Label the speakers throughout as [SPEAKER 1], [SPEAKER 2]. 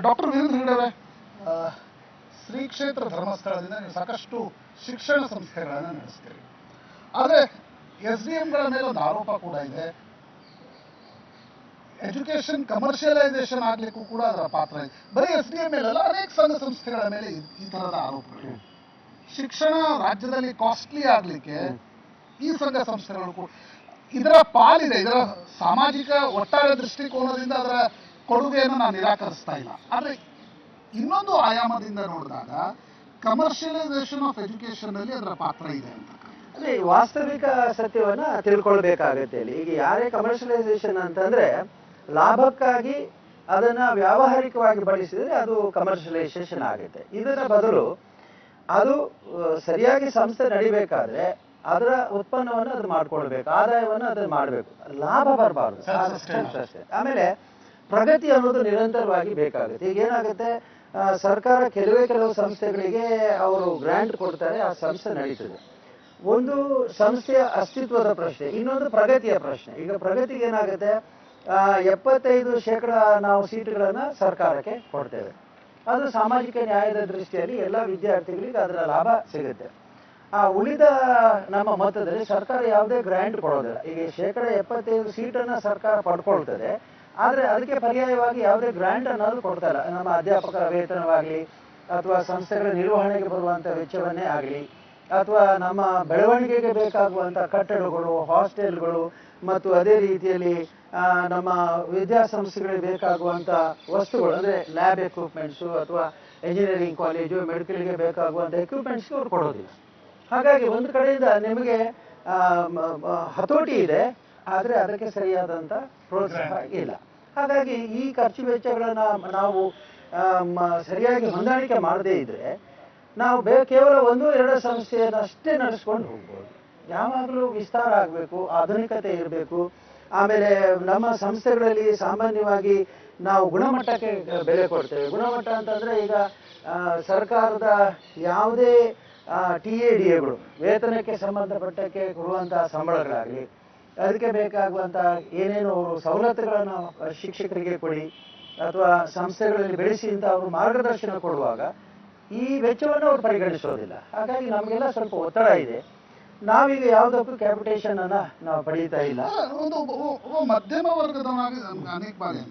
[SPEAKER 1] Doctor Veerendra Hegde ಅವರೇ ಶ್ರೀ ಕ್ಷೇತ್ರ ಧರ್ಮಸ್ಥಳದಿಂದ ನೀವು ಸಾಕಷ್ಟು ಶಿಕ್ಷಣ ಸಂಸ್ಥೆಗಳನ್ನು ನಡೆಸ್ತೀರಿ. ಆದರೆ, ಎಸ್ ಡಿ ಎಂಗಳ ಮೇಲೆ ಒಂದು ಆರೋಪ ಕೂಡ ಇದೆ. ಎಜುಕೇಶನ್ ಕಮರ್ಷಿಯಲೈಸೇಷನ್ ಆಗ್ಲಿಕ್ಕೂ ಕೂಡ ಅದರ ಪಾತ್ರ ಇದೆ. ಬರೀ ಎಸ್ ಡಿ ಎಂ ಮೇಲಲ್ಲ, ಅನೇಕ ಸಂಘ ಸಂಸ್ಥೆಗಳ ಮೇಲೆ ಈ- ಥರದ ಆರೋಪಗಳು ಶಿಕ್ಷಣ ರಾಜ್ಯದಲ್ಲಿ ಕಾಸ್ಟ್ಲಿ ಆಗ್ಲಿಕ್ಕೆ ಈ ಸಂಘ ಸಂಸ್ಥೆಗಳು ಇದರ ಪಾಲಿದೆ. ಇದರ ಸಾಮಾಜಿಕ ಒಟ್ಟಾರೆ ದೃಷ್ಟಿಕೋನದಿಂದ ಅದರ ಕೊಡುಗೆಯನ್ನು ನಾನು ನಿರಾಕರಿಸ್ತಾ ಇಲ್ಲ. ಆದರೆ ಇನ್ನೊಂದು ಆಯಾಮದಿಂದ ನೋಡಿದಾಗ ಕಮರ್ಷಿಯಲೈಸೇಷನ್ ಆಫ್ ಎಜುಕೇಶನ್ ಅಲ್ಲಿ ಅದರ ಪಾತ್ರ ಇದೆ ಅಂತ.
[SPEAKER 2] ಅಲ್ಲಿ ವಾಸ್ತವಿಕ ಸತ್ಯವನ್ನ ತಿಳ್ಕೊಳ್ಬೇಕಾಗತ್ತೆ ಇಲ್ಲಿ ಈಗ ಯಾರೇ ಕಮರ್ಷಿಯಲೈಸೇಷನ್ ಅಂತಂದ್ರೆ ಲಾಭಕ್ಕಾಗಿ ಅದನ್ನ ವ್ಯಾವಹಾರಿಕವಾಗಿ ಬಳಸಿದ್ರೆ ಅದು ಕಮರ್ಷಿಯಲೈಸೇಷನ್ ಆಗುತ್ತೆ. ಇದರ ಬದಲು ಅದು ಸರಿಯಾಗಿ ಸಂಸ್ಥೆ ನಡಿಬೇಕಾದ್ರೆ ಅದರ ಉತ್ಪನ್ನವನ್ನು ಅದು ಮಾಡ್ಕೊಳ್ಬೇಕು ಆದಾಯವನ್ನು ಅದನ್ನ ಮಾಡಬೇಕು. ಲಾಭ ಬರಬಾರ್ದು. ಅಷ್ಟೇ. ಆಮೇಲೆ ಪ್ರಗತಿ ಅನ್ನೋದು ನಿರಂತರವಾಗಿ ಬೇಕಾಗುತ್ತೆ. ಈಗ ಏನಾಗುತ್ತೆ? ಸರ್ಕಾರ ಕೆಲವೇ ಕೆಲವು ಸಂಸ್ಥೆಗಳಿಗೆ ಅವರು ಗ್ರಾಂಟ್ ಕೊಡ್ತಾರೆ, ಆ ಸಂಸ್ಥೆ ನಡೀತದೆ. ಒಂದು ಸಂಸ್ಥೆಯ ಅಸ್ತಿತ್ವದ ಪ್ರಶ್ನೆ, ಇನ್ನೊಂದು ಪ್ರಗತಿಯ ಪ್ರಶ್ನೆ. ಈಗ ಪ್ರಗತಿಗೆ ಏನಾಗುತ್ತೆ? ಎಪ್ಪತ್ತೈದು ಶೇಕಡ ನಾವು ಸೀಟುಗಳನ್ನ ಸರ್ಕಾರಕ್ಕೆ ಕೊಡ್ತೇವೆ. ಅದು ಸಾಮಾಜಿಕ ನ್ಯಾಯದ ದೃಷ್ಟಿಯಲ್ಲಿ ಎಲ್ಲ ವಿದ್ಯಾರ್ಥಿಗಳಿಗೆ ಅದರ ಲಾಭ ಸಿಗುತ್ತೆ. ಆ, ಉಳಿದ ನಮ್ಮ ಮತದಲ್ಲಿ ಸರ್ಕಾರ ಯಾವುದೇ ಗ್ರ್ಯಾಂಟ್ ಕೊಡೋದಿಲ್ಲ. ಈಗ ಶೇಕಡ ಎಪ್ಪತ್ತೈದು ಸೀಟನ್ನ ಸರ್ಕಾರ ಪಡ್ಕೊಳ್ತದೆ. ಆದ್ರೆ ಅದಕ್ಕೆ ಪರ್ಯಾಯವಾಗಿ ಯಾವುದೇ ಗ್ರಾಂಟ್ ಅನ್ನೋದು ಕೊಡ್ತಾ ಇಲ್ಲ ನಮ್ಮ ಅಧ್ಯಾಪಕರ ವೇತನವಾಗಲಿ, ಅಥವಾ ಸಂಸ್ಥೆಗಳ ನಿರ್ವಹಣೆಗೆ ಬರುವಂತ ವೆಚ್ಚವನ್ನೇ ಆಗಲಿ, ಅಥವಾ ನಮ್ಮ ಬೆಳವಣಿಗೆಗೆ ಬೇಕಾಗುವಂತ ಕಟ್ಟಡಗಳು, ಹಾಸ್ಟೆಲ್ಗಳು, ಮತ್ತು ಅದೇ ರೀತಿಯಲ್ಲಿ ನಮ್ಮ ವಿದ್ಯಾಸಂಸ್ಥೆಗಳಿಗೆ ಬೇಕಾಗುವಂತ ವಸ್ತುಗಳು, ಅಂದ್ರೆ ಲ್ಯಾಬ್ ಎಕ್ವಿಪ್ಮೆಂಟ್ಸು ಅಥವಾ ಇಂಜಿನಿಯರಿಂಗ್ ಕಾಲೇಜು ಮೆಡಿಕಲ್ಗೆ ಬೇಕಾಗುವಂತ ಎಕ್ವಿಪ್ಮೆಂಟ್ಸ್ ಅವ್ರು ಕೊಡೋದಿಲ್ಲ. ಹಾಗಾಗಿ ಒಂದು ಕಡೆಯಿಂದ ನಿಮಗೆ ಹತೋಟಿ ಇದೆ. ಆದ್ರೆ ಅದಕ್ಕೆ ಸರಿಯಾದಂತ ಪ್ರೋತ್ಸಾಹ ಇಲ್ಲ. ಹಾಗಾಗಿ ಈ ಖರ್ಚು ವೆಚ್ಚಗಳನ್ನ ನಾವು ಸರಿಯಾಗಿ ಹೊಂದಾಣಿಕೆ ಮಾಡದೇ ಇದ್ರೆ ನಾವು ಬೇ ಕೇವಲ ಒಂದು ಎರಡು ಸಂಸ್ಥೆಯನ್ನಷ್ಟೇ ನಡೆಸ್ಕೊಂಡು ಹೋಗ್ಬೋದು. ಯಾವಾಗಲೂ ವಿಸ್ತಾರ ಆಗಬೇಕು ಆಧುನಿಕತೆ ಇರಬೇಕು. ಆಮೇಲೆ ನಮ್ಮ ಸಂಸ್ಥೆಗಳಲ್ಲಿ ಸಾಮಾನ್ಯವಾಗಿ ನಾವು ಗುಣಮಟ್ಟಕ್ಕೆ ಬೆಲೆ ಕೊಡ್ತೇವೆ. ಗುಣಮಟ್ಟ ಅಂತಂದ್ರೆ ಈಗ ಆ, ಸರ್ಕಾರದ ಯಾವುದೇ ಟಿ ಎ ಡಿ ಎಗಳು ವೇತನಕ್ಕೆ ಸಂಬಂಧಪಟ್ಟಕ್ಕೆ ಕೊಡುವಂತಹ ಸಂಬಳಗಳಾಗಲಿ ಅದಕ್ಕೆ ಬೇಕಾಗುವಂತ ಏನೇನು ಸವಲತ್ತುಗಳನ್ನು ಶಿಕ್ಷಕರಿಗೆ ಕೊಡಿ ಅಥವಾ ಸಂಸ್ಥೆಗಳಲ್ಲಿ ಬೆಳೆಸಿ ಅಂತ ಅವರು ಮಾರ್ಗದರ್ಶನ ಕೊಡುವಾಗ ಈ ವೆಚ್ಚವನ್ನು ಅವರು ಪರಿಗಣಿಸೋದಿಲ್ಲ. ಹಾಗಾಗಿ ನಮಗೆಲ್ಲ ಸ್ವಲ್ಪ ಒತ್ತಡ ಇದೆ. ನಾವೀಗ ಯಾವುದಕ್ಕೂ ಕ್ಯಾಪಿಟೇಷನ್ ಅನ್ನ ನಾವು ಪಡೀತಾ ಇಲ್ಲ.
[SPEAKER 1] ಮಧ್ಯಮ ವರ್ಗದವನಾಗಿ ಅನೇಕ ಬಾರಿ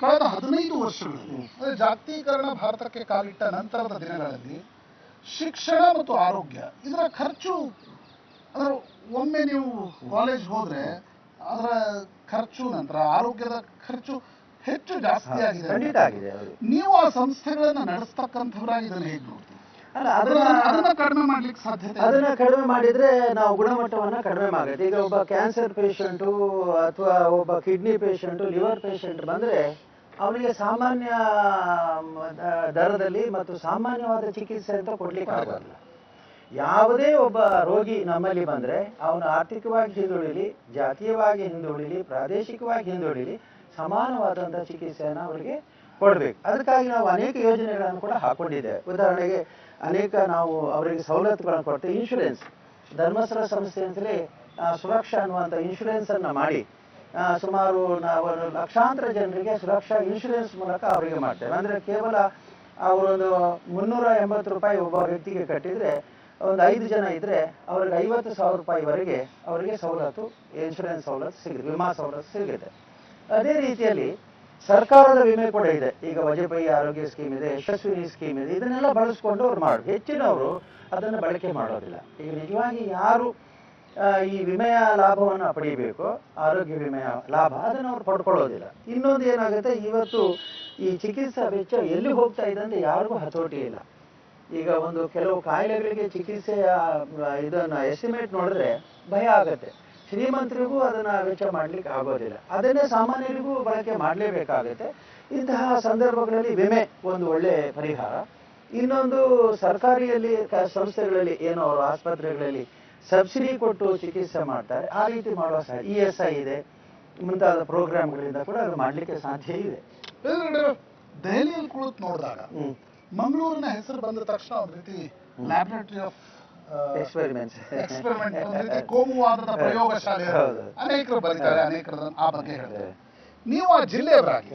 [SPEAKER 1] ಕಳೆದ ಹದಿನೈದು ವರ್ಷಗಳಲ್ಲಿ ಅಂದ್ರೆ ಜಾಗತೀಕರಣ ಭಾರತಕ್ಕೆ ಕಾಲಿಟ್ಟ ನಂತರದ ದಿನಗಳಲ್ಲಿ ಶಿಕ್ಷಣ ಮತ್ತು ಆರೋಗ್ಯ, ಇದರ ಖರ್ಚು ಅಂದ್ರೆ ಒಮ್ಮೆ ನೀವು ಕಾಲೇಜ್ ಹೋದ್ರೆ ಅದರ ಖರ್ಚು ನಂತರ ಆರೋಗ್ಯದ ಖರ್ಚು ಹೆಚ್ಚು ಜಾಸ್ತಿ ಆಗಿದೆ.
[SPEAKER 2] ಖಂಡಿತ ಆಗಿದೆ
[SPEAKER 1] ನೀವು ಆ ಸಂಸ್ಥೆಗಳನ್ನ ನಡೆಸ್ತಕ್ಕಂಥವ್ರಾಗಿ ಇದನ್ನ ಹೇಗೆ ನೋಡ್ತೀವಿ
[SPEAKER 2] ಅಲ್ಲ
[SPEAKER 1] ಅದನ್ನ ಕಡಿಮೆ ಮಾಡ್ಲಿಕ್ಕೆ ಸಾಧ್ಯತೆ
[SPEAKER 2] ಅದನ್ನ ಕಡಿಮೆ ಮಾಡಿದ್ರೆ ನಾವು ಗುಣಮಟ್ಟವನ್ನ ಕಡಿಮೆ ಮಾಡುತ್ತೆ ಈಗ ಒಬ್ಬ ಕ್ಯಾನ್ಸರ್ ಪೇಷಂಟು ಅಥವಾ ಒಬ್ಬ ಕಿಡ್ನಿ ಪೇಷಂಟು ಲಿವರ್ ಪೇಷಂಟ್ ಬಂದ್ರೆ ಅವನಿಗೆ ಸಾಮಾನ್ಯ ದರದಲ್ಲಿ ಮತ್ತು ಸಾಮಾನ್ಯವಾದ ಚಿಕಿತ್ಸೆ ಅಂತ ಕೊಡ್ಲಿಕ್ಕೆ ಆಗೋಲ್ಲ ಯಾವುದೇ ಒಬ್ಬ ರೋಗಿ ನಮ್ಮಲ್ಲಿ ಬಂದ್ರೆ ಅವನು ಆರ್ಥಿಕವಾಗಿ ಹಿಂದುಳಿಲಿ, ಜಾತೀಯವಾಗಿ ಹಿಂದುಳಿಲಿ, ಪ್ರಾದೇಶಿಕವಾಗಿ ಹಿಂದುಳಿಲಿ ಸಮಾನವಾದಂಥ ಚಿಕಿತ್ಸೆಯನ್ನು ಅವರಿಗೆ ಕೊಡಬೇಕು. ಅದಕ್ಕಾಗಿ ನಾವು ಅನೇಕ ಯೋಜನೆಗಳನ್ನು ಕೂಡ ಹಾಕೊಂಡಿದ್ದೇವೆ. ಉದಾಹರಣೆಗೆ ಅನೇಕ ನಾವು ಅವರಿಗೆ ಸವಲತ್ತುಗಳನ್ನು ಕೊಡ್ತೇವೆ. ಇನ್ಶೂರೆನ್ಸ್ ಧರ್ಮಸ್ಥಳ ಸಂಸ್ಥೆ ಅಂತಲೇ ಸುರಕ್ಷಾ ಅನ್ನುವಂಥ ಇನ್ಶೂರೆನ್ಸ್ ಅನ್ನ ಮಾಡಿ ಸುಮಾರು ನಾವು ಲಕ್ಷಾಂತರ ಜನರಿಗೆ ಸುರಕ್ಷಾ ಇನ್ಶೂರೆನ್ಸ್ ಮೂಲಕ ಅವರಿಗೆ ಮಾಡ್ತೇವೆ. ಅಂದ್ರೆ ಕೇವಲ ಅವರೊಂದು ಮುನ್ನೂರ ಎಂಬತ್ತು ರೂಪಾಯಿ ಒಬ್ಬ ವ್ಯಕ್ತಿಗೆ ಕಟ್ಟಿದ್ರೆ ಒಂದು ಐದು ಜನ ಇದ್ರೆ ಅವ್ರಿಗೆ ಐವತ್ತು ಸಾವಿರ ರೂಪಾಯಿವರೆಗೆ ಅವರಿಗೆ ಸವಲತ್ತು ಇನ್ಶೂರೆನ್ಸ್ ಸವಲತ್ತು ಸಿಗುತ್ತೆ ವಿಮಾ ಸವಲತ್ತು ಸಿಗುತ್ತೆ ಅದೇ ರೀತಿಯಲ್ಲಿ ಸರ್ಕಾರದ ವಿಮೆ ಕೂಡ ಇದೆ. ಈಗ ವಜಪೇಯಿ ಆರೋಗ್ಯ ಸ್ಕೀಮ್ ಇದೆ, ಯಶಸ್ವಿನಿ ಸ್ಕೀಮ್ ಇದೆ, ಇದನ್ನೆಲ್ಲ ಬಳಸ್ಕೊಂಡು ಅವ್ರು ಮಾಡಿ ಹೆಚ್ಚಿನವರು ಅದನ್ನು ಬಳಕೆ ಮಾಡೋದಿಲ್ಲ. ಈಗ ನಿಜವಾಗಿ ಯಾರು ಈ ವಿಮೆಯ ಲಾಭವನ್ನು ಪಡೆಯಬೇಕು ಆರೋಗ್ಯ ವಿಮೆಯ ಲಾಭ, ಅದನ್ನು ಅವ್ರು ಪಡ್ಕೊಳ್ಳೋದಿಲ್ಲ. ಇನ್ನೊಂದು ಏನಾಗುತ್ತೆ, ಇವತ್ತು ಈ ಚಿಕಿತ್ಸಾ ವೆಚ್ಚ ಎಲ್ಲಿ ಹೋಗ್ತಾ ಇದೆ ಅಂತ ಯಾರಿಗೂ ಹತೋಟಿ ಇಲ್ಲ. ಈಗ ಒಂದು ಕೆಲವು ಕಾಯಿಲೆಗಳಿಗೆ ಚಿಕಿತ್ಸೆಯ ಆ, ಇದನ್ನ ಎಸ್ಟಿಮೇಟ್ ನೋಡಿದ್ರೆ ಭಯ ಆಗುತ್ತೆ. ಶ್ರೀಮಂತರಿಗೂ ಅದನ್ನ ವೆಚ್ಚ ಮಾಡ್ಲಿಕ್ಕೆ ಆಗೋದಿಲ್ಲ. ಅದನ್ನೇ ಸಾಮಾನ್ಯರಿಗೂ ಬಳಕೆ ಮಾಡಲೇಬೇಕಾಗುತ್ತೆ. ಇಂತಹ ಸಂದರ್ಭಗಳಲ್ಲಿ ವಿಮೆ ಒಂದು ಒಳ್ಳೆ ಪರಿಹಾರ. ಇನ್ನೊಂದು ಸರ್ಕಾರಿಯಲ್ಲಿ ಸಂಸ್ಥೆಗಳಲ್ಲಿ ಏನೋ ಅವರು ಆಸ್ಪತ್ರೆಗಳಲ್ಲಿ ಸಬ್ಸಿಡಿ ಕೊಟ್ಟು ಚಿಕಿತ್ಸೆ ಮಾಡ್ತಾರೆ. ಆ ರೀತಿ ಮಾಡುವ ಸಹ ಇ ಎಸ್ ಐ ಇದೆ. ಮುಂತಾದ ಪ್ರೋಗ್ರಾಮ್ಗಳಿಂದ ಕೂಡ ಅದು ಮಾಡಲಿಕ್ಕೆ ಸಾಧ್ಯ ಇದೆ.
[SPEAKER 1] ದೆಹಲಿಯಲ್ಲಿ ಕುಳಿತು ನೋಡಿದಾಗ ಮಂಗಳೂರಿನ ಹೆಸರು ಬಂದ ತಕ್ಷಣ ಒಂದು ರೀತಿ ಲ್ಯಾಬೊರೇಟರಿ ಆಫ್
[SPEAKER 2] ಎಕ್ಸ್ಪೆರಿಮೆಂಟ್
[SPEAKER 1] ಎಕ್ಸ್ಪೆರಿಮೆಂಟ್ ಒಂದು ರೀತಿ ಕೋಮುವಾದದ ಪ್ರಯೋಗಶಾಲೆ ಅನೇಕರು ಬರೀತಾರೆ ಅನೇಕರು ಆ ಬಗ್ಗೆ ಹೇಳ್ತಾರೆ. ನೀವು ಆ ಜಿಲ್ಲೆಯವರಾಗಿ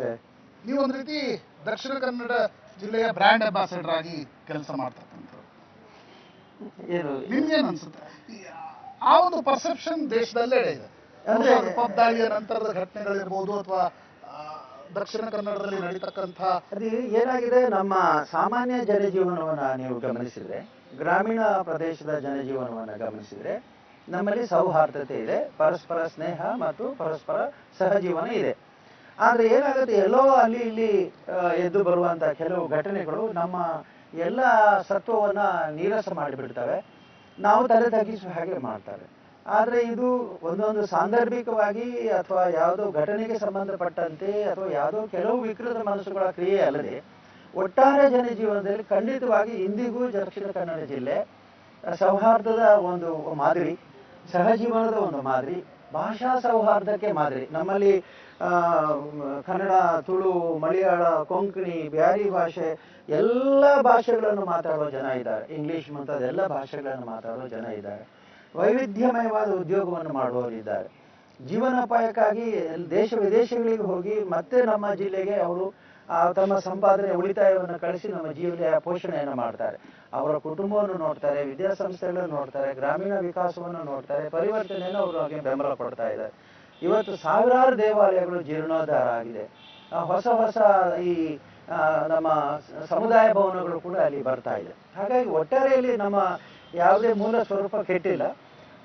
[SPEAKER 1] ನೀವು ಒಂದು ರೀತಿ ದಕ್ಷಿಣ ಕನ್ನಡ ಜಿಲ್ಲೆಯ ಬ್ರ್ಯಾಂಡ್ ಅಂಬಾಸಿಡರ್ ಆಗಿ ಕೆಲಸ ಮಾಡ್ತಕ್ಕಂಥವ್ರು ನಿಮ್ಗೇನ್ ಅನ್ಸುತ್ತೆ? ಆ ಒಂದು ಪರ್ಸೆಪ್ಷನ್ ದೇಶದಲ್ಲೇ ಇದೆ.
[SPEAKER 2] ಅಂದ್ರೆ-
[SPEAKER 1] ಬಹುಶಃ ಪಬ್ ದಾಳಿಯ ನಂತರದ ಘಟನೆಗಳಿರ್ಬೋದು ಅಥವಾ ದಕ್ಷಿಣ ಕನ್ನಡದಲ್ಲಿ ನಡೀತಕ್ಕಂಥ
[SPEAKER 2] ಏನಾಗಿದೆ? ನಮ್ಮ ಸಾಮಾನ್ಯ ಜನಜೀವನವನ್ನ ನೀವು ಗಮನಿಸಿದ್ರೆ, ಗ್ರಾಮೀಣ ಪ್ರದೇಶದ ಜನಜೀವನವನ್ನ ಗಮನಿಸಿದ್ರೆ, ನಮ್ಮಲ್ಲಿ ಸೌಹಾರ್ದತೆ ಇದೆ, ಪರಸ್ಪರ ಸ್ನೇಹ ಮತ್ತು ಪರಸ್ಪರ ಸಹಜೀವನ ಇದೆ. ಆದ್ರೆ ಏನಾಗುತ್ತೆ? ಎಲ್ಲೋ ಅಲ್ಲಿ ಇಲ್ಲಿ ಎದ್ದು ಬರುವಂತ ಕೆಲವು ಘಟನೆಗಳು ನಮ್ಮ ಎಲ್ಲ ಸತ್ವವನ್ನ ನೀರಸ ಮಾಡಿಬಿಡ್ತವೆ. ನಾವು ತಲೆ ತಗ್ಗಿಸುವ ಹಾಗೆ ಮಾಡ್ತಾರೆ. ಆದ್ರೆ ಇದು ಒಂದೊಂದು ಸಾಂದರ್ಭಿಕವಾಗಿ ಅಥವಾ ಯಾವುದೋ ಘಟನೆಗೆ ಸಂಬಂಧಪಟ್ಟಂತೆ ಅಥವಾ ಯಾವುದೋ ಕೆಲವು ವಿಕೃತ ಮನಸ್ಸುಗಳ ಕ್ರಿಯೆ ಅಲ್ಲದೆ ಒಟ್ಟಾರೆ ಜನಜೀವನದಲ್ಲಿ ಖಂಡಿತವಾಗಿ ಇಂದಿಗೂ ದಕ್ಷಿಣ ಕನ್ನಡ ಜಿಲ್ಲೆ ಸೌಹಾರ್ದದ ಒಂದು ಮಾದರಿ, ಸಹಜೀವನದ ಒಂದು ಮಾದರಿ, ಭಾಷಾ ಸೌಹಾರ್ದಕ್ಕೆ ಮಾದರಿ. ನಮ್ಮಲ್ಲಿ ಕನ್ನಡ, ತುಳು, ಮಲಯಾಳ, ಕೊಂಕಣಿ, ಬ್ಯಾರಿ ಭಾಷೆ ಎಲ್ಲ ಭಾಷೆಗಳನ್ನು ಮಾತಾಡುವ ಜನ ಇದ್ದಾರೆ. ಇಂಗ್ಲಿಷ್ ಮುಂತಾದ ಎಲ್ಲ ಭಾಷೆಗಳನ್ನು ಮಾತಾಡುವ ಜನ ಇದ್ದಾರೆ. ವೈವಿಧ್ಯಮಯವಾದ ಉದ್ಯೋಗವನ್ನು ಮಾಡುವವರಿದ್ದಾರೆ ಜೀವನೋಪಾಯಕ್ಕಾಗಿ ದೇಶ ವಿದೇಶಗಳಿಗೆ ಹೋಗಿ ಮತ್ತೆ ನಮ್ಮ ಜಿಲ್ಲೆಗೆ ಅವರು ತಮ್ಮ ಸಂಪಾದನೆ ಉಳಿತಾಯವನ್ನು ಕಳಿಸಿ ನಮ್ಮ ಜೀವನ ಪೋಷಣೆಯನ್ನು ಮಾಡ್ತಾರೆ. ಅವರ ಕುಟುಂಬವನ್ನು ನೋಡ್ತಾರೆ, ವಿದ್ಯಾಸಂಸ್ಥೆಗಳನ್ನು ನೋಡ್ತಾರೆ, ಗ್ರಾಮೀಣ ವಿಕಾಸವನ್ನು ನೋಡ್ತಾರೆ, ಪರಿವರ್ತನೆಯನ್ನು ಅವರು ಅವರಿಗೆ ಬೆಂಬಲ ಕೊಡ್ತಾ ಇದ್ದಾರೆ. ಇವತ್ತು ಸಾವಿರಾರು ದೇವಾಲಯಗಳು ಜೀರ್ಣೋದ್ಧಾರ ಆಗಿದೆ. ಹೊಸ ಹೊಸ ಈ ನಮ್ಮ ಸಮುದಾಯ ಭವನಗಳು ಕೂಡ ಅಲ್ಲಿ ಬರ್ತಾ ಇದೆ. ಹಾಗಾಗಿ ಒಟ್ಟಾರೆಯಲ್ಲಿ ನಮ್ಮ ಯಾವುದೇ ಮೂಲ ಸ್ವರೂಪ ಕೆಟ್ಟಿಲ್ಲ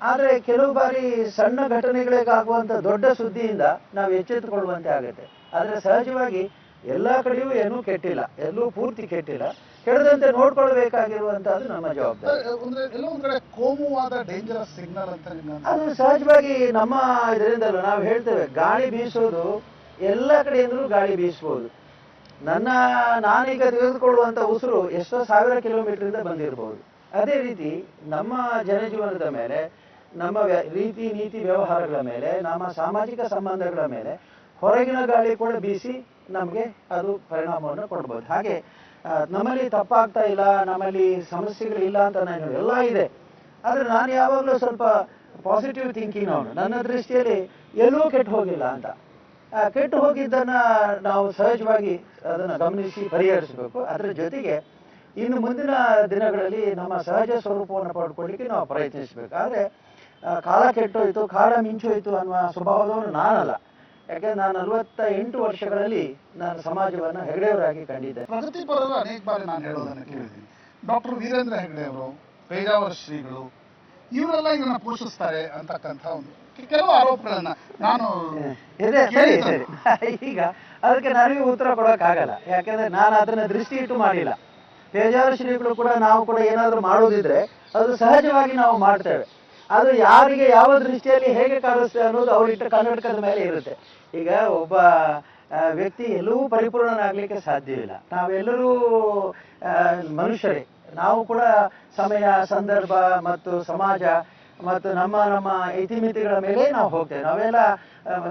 [SPEAKER 2] ಆದರೆ ಕೆಲವು ಬಾರಿ ಸಣ್ಣ ಘಟನೆಗಳಿಗಾಗುವಂಥ ದೊಡ್ಡ ಸುದ್ದಿಯಿಂದ ನಾವು ಎಚ್ಚೆತ್ತುಕೊಳ್ಳುವಂತೆ ಆಗುತ್ತೆ. ಆದರೆ ಸಹಜವಾಗಿ ಎಲ್ಲ ಕಡೆಯೂ ಏನೂ ಕೆಟ್ಟಿಲ್ಲ ಎಲ್ಲೂ ಪೂರ್ತಿ ಕೆಟ್ಟಿಲ್ಲ. ಕೆಡದಂತೆ ನೋಡ್ಕೊಳ್ಬೇಕಾಗಿರುವಂತಹದ್ದು ನಮ್ಮ ಜವಾಬ್ದಾರಿ.
[SPEAKER 1] ಅಂದ್ರೆ ಕಡೆ ಕೋಮುವಾದ ಡೇಂಜರಸ್ ಸಿಗ್ನಲ್ ಅಂತ?
[SPEAKER 2] ಅದು ಸಹಜವಾಗಿ ನಮ್ಮ ಇದರಿಂದಲೂ ನಾವು ಹೇಳ್ತೇವೆ ಗಾಳಿ ಬೀಸೋದು ಎಲ್ಲ ಕಡೆಯಿಂದಲೂ ಗಾಳಿ ಬೀಸಬಹುದು ನನ್ನ ನಾನೀಗ ತೆಗೆದುಕೊಳ್ಳುವಂತ ಉಸಿರು ಎಷ್ಟೋ ಸಾವಿರ ಕಿಲೋಮೀಟರ್ ಇಂದ ಬಂದಿರಬಹುದು ಅದೇ ರೀತಿ ನಮ್ಮ ಜನಜೀವನದ ಮೇಲೆ, ನಮ್ಮ ರೀತಿ, ನೀತಿ, ವ್ಯವಹಾರಗಳ ಮೇಲೆ, ನಮ್ಮ ಸಾಮಾಜಿಕ ಸಂಬಂಧಗಳ ಮೇಲೆ ಹೊರಗಿನ ಗಾಳಿ ಕೂಡ ಬೀಸಿ ನಮಗೆ ಅದು ಪರಿಣಾಮವನ್ನು ಕೊಡ್ಬೋದು. ಹಾಗೆ ನಮ್ಮಲ್ಲಿ ತಪ್ಪಾಗ್ತಾ ಇಲ್ಲ, ನಮ್ಮಲ್ಲಿ ಸಮಸ್ಯೆಗಳಿಲ್ಲ ಅಂತ ನಾನು ಎಲ್ಲ ಇದೆ. ಆದರೆ ನಾನು ಯಾವಾಗಲೂ ಸ್ವಲ್ಪ ಪಾಸಿಟಿವ್ ಥಿಂಕಿಂಗ್ ಅವನು. ನನ್ನ ದೃಷ್ಟಿಯಲ್ಲಿ ಎಲ್ಲೂ ಕೆಟ್ಟು ಹೋಗಿಲ್ಲ ಅಂತ. ಕೆಟ್ಟು ಹೋಗಿದ್ದನ್ನ ನಾವು ಸಹಜವಾಗಿ ಅದನ್ನ ಗಮನಿಸಿ ಪರಿಹರಿಸಬೇಕು. ಅದರ ಜೊತೆಗೆ ಇನ್ನು ಮುಂದಿನ ದಿನಗಳಲ್ಲಿ ನಮ್ಮ ಸಹಜ ಸ್ವರೂಪವನ್ನು ಪಡ್ಕೊಳ್ಳಿಕ್ಕೆ ನಾವು ಪ್ರಯತ್ನಿಸಬೇಕು. ಆದ್ರೆ ಆ, ಕಾಲ ಕೆಟ್ಟೋಯ್ತು ಕಾಲ ಮಿಂಚೋಯ್ತು ಅನ್ನುವ ಸ್ವಭಾವದವನು ನಾನಲ್ಲ. ಯಾಕಂದ್ರೆ ನಾನು ನಲವತ್ತ ಎಂಟು ವರ್ಷಗಳಲ್ಲಿ ನಾನು ಸಮಾಜವನ್ನು ಹೆಗಡೆಯವರಾಗಿ ಕಂಡಿದ್ದೆ.
[SPEAKER 1] ಪ್ರಗತಿಪರರು ಅನೇಕ ಬಾರಿ ನಾನು ಹೇಳೋದನ್ನು ಕೇಳಿದ್ದೀನಿ. ಡಾಕ್ಟರ್ ವೀರೇಂದ್ರ ಹೆಗ್ಡೆ ಅವರು ಪೇಜಾವರ ಶ್ರೀಗಳು ಇವರೆಲ್ಲ ಇದನ್ನ ಪೋಷಿಸ್ತಾರೆ ಅಂತಕ್ಕಂಥ ಒಂದು ಕೆಲವು ಆರೋಪಗಳನ್ನ ನಾನು
[SPEAKER 2] ಸರಿ ಸರಿ. ಈಗ ಅದಕ್ಕೆ ನನಗೆ ಉತ್ತರ ಕೊಡೋಕ್ಕಾಗಲ್ಲ. ಯಾಕಂದ್ರೆ ನಾನು ಅದನ್ನ ದೃಷ್ಟಿ ಇಟ್ಟು ಮಾಡಿಲ್ಲ. ಪೇಜಾರ ಶ್ರೀಗಳು ಕೂಡ ನಾವು ಕೂಡ ಏನಾದರೂ ಮಾಡೋದಿದ್ರೆ ಅದು ಸಹಜವಾಗಿ ನಾವು ಮಾಡ್ತೇವೆ. ಅದು ಯಾರಿಗೆ ಯಾವ ದೃಷ್ಟಿಯಲ್ಲಿ ಹೇಗೆ ಕಾಣಿಸ್ತದೆ ಅನ್ನೋದು ಅವರಿಟ್ಟ ಕನ್ನಡಕದ ಮೇಲೆ ಇರುತ್ತೆ. ಈಗ ಒಬ್ಬ ವ್ಯಕ್ತಿ ಎಲ್ಲವೂ ಪರಿಪೂರ್ಣನಾಗ್ಲಿಕ್ಕೆ ಸಾಧ್ಯವಿಲ್ಲ. ನಾವೆಲ್ಲರೂ ಮನುಷ್ಯರೇ. ನಾವು ಕೂಡ ಸಮಯ, ಸಂದರ್ಭ ಮತ್ತು ಸಮಾಜ ಮತ್ತು ನಮ್ಮ ನಮ್ಮ ಇತಿಮಿತಿಗಳ ಮೇಲೆ ನಾವು ಹೋಗ್ತೇವೆ. ನಾವೆಲ್ಲ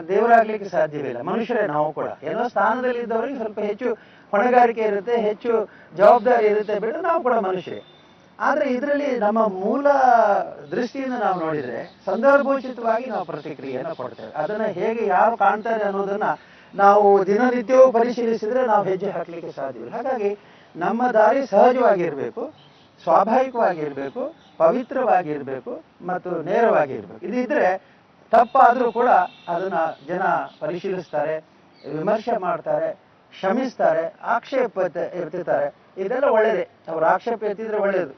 [SPEAKER 2] ದೇವರಾಗ್ಲಿಕ್ಕೆ ಸಾಧ್ಯವಿಲ್ಲ ಮನುಷ್ಯರೇ ನಾವು ಕೂಡ. ಎಲ್ಲೋ ಸ್ಥಾನದಲ್ಲಿ ಇದ್ದವರಿಗೆ ಸ್ವಲ್ಪ ಹೆಚ್ಚು ಹೊಣೆಗಾರಿಕೆ ಇರುತ್ತೆ, ಹೆಚ್ಚು ಜವಾಬ್ದಾರಿ ಇರುತ್ತೆ ಬಿಟ್ಟು ನಾವು ಕೂಡ ಮನುಷ್ಯರೇ. ಆದ್ರೆ ಇದರಲ್ಲಿ ನಮ್ಮ ಮೂಲ ದೃಷ್ಟಿಯಿಂದ ನಾವು ನೋಡಿದರೆ ಸಂದರ್ಭೋಚಿತವಾಗಿ ನಾವು ಪ್ರತಿಕ್ರಿಯೆಯನ್ನು ಕೊಡ್ತೇವೆ. ಅದನ್ನ ಹೇಗೆ ಯಾರು ಕಾಣ್ತಾರೆ ಅನ್ನೋದನ್ನ ನಾವು ದಿನನಿತ್ಯವೂ ಪರಿಶೀಲಿಸಿದ್ರೆ ನಾವು ಹೆಜ್ಜೆ ಹಾಕ್ಲಿಕ್ಕೆ ಸಾಧ್ಯವಿಲ್ಲ. ಹಾಗಾಗಿ ನಮ್ಮ ದಾರಿ ಸಹಜವಾಗಿರಬೇಕು, ಸ್ವಾಭಾವಿಕವಾಗಿರ್ಬೇಕು. ಪವಿತ್ರವಾಗಿರ್ಬೇಕು ಮತ್ತು ನೇರವಾಗಿರ್ಬೇಕು. ಇದಿದ್ರೆ ತಪ್ಪಾದ್ರೂ ಕೂಡ ಅದನ್ನ ಜನ ಪರಿಶೀಲಿಸ್ತಾರೆ, ವಿಮರ್ಶೆ ಮಾಡ್ತಾರೆ, ಕ್ಷಮಿಸ್ತಾರೆ, ಆಕ್ಷೇಪ ಎತ್ತಿರ್ತಾರೆ. ಇದೆಲ್ಲ ಒಳ್ಳೇದೇ. ಅವ್ರು ಆಕ್ಷೇಪ ಎತ್ತಿದ್ರೆ ಒಳ್ಳೇದು.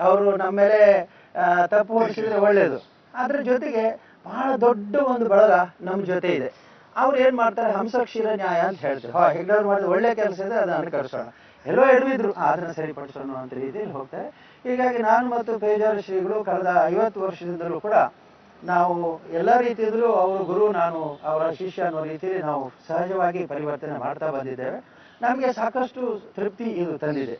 [SPEAKER 2] ಅವರು ನಮ್ಮ ಮೇಲೆ ತಪ್ಪು ಹೊರಿಸಿದ್ರೆ ಒಳ್ಳೇದು. ಅದ್ರ ಜೊತೆಗೆ ಬಹಳ ದೊಡ್ಡ ಒಂದು ಬಳಗ ನಮ್ಮ ಜೊತೆ ಇದೆ. ಅವ್ರು ಏನ್ ಮಾಡ್ತಾರೆ? ಹಂಸಕ್ಷೀರ ನ್ಯಾಯ ಅಂತ ಹೇಳ್ತಾರೆ. ಹಾ ಹೆಗ್ಡವ್ರು ಮಾಡಿದ ಒಳ್ಳೆ ಕೆಲಸ ಇದೆ ಅದನ್ನ ಅನುಕರಿಸೋಣ. ಎಲ್ಲೋ ಎಡವಿದ್ರು ಅದನ್ನ ಸರಿಪಡಿಸೋಣ ಅಂತ ರೀತಿಯಲ್ಲಿ ಹೋಗ್ತಾರೆ. ಹೀಗಾಗಿ ನಾನು ಮತ್ತು ಪೇಜಾರ ಶ್ರೀಗಳು ಕಳೆದ ಐವತ್ತು ವರ್ಷದಿಂದಲೂ ಕೂಡ ನಾವು ಎಲ್ಲ ರೀತಿಯಲ್ಲೂ ಅವರು ಗುರು, ನಾನು, ಅವರ ಶಿಷ್ಯ ಅನ್ನೋ ರೀತಿಯಲ್ಲಿ ನಾವು ಸಹಜವಾಗಿ ಪರಿವರ್ತನೆ ಮಾಡ್ತಾ ಬಂದಿದ್ದೇವೆ. ನಮಗೆ ಸಾಕಷ್ಟು ತೃಪ್ತಿ ಇದು ತಂದಿದೆ.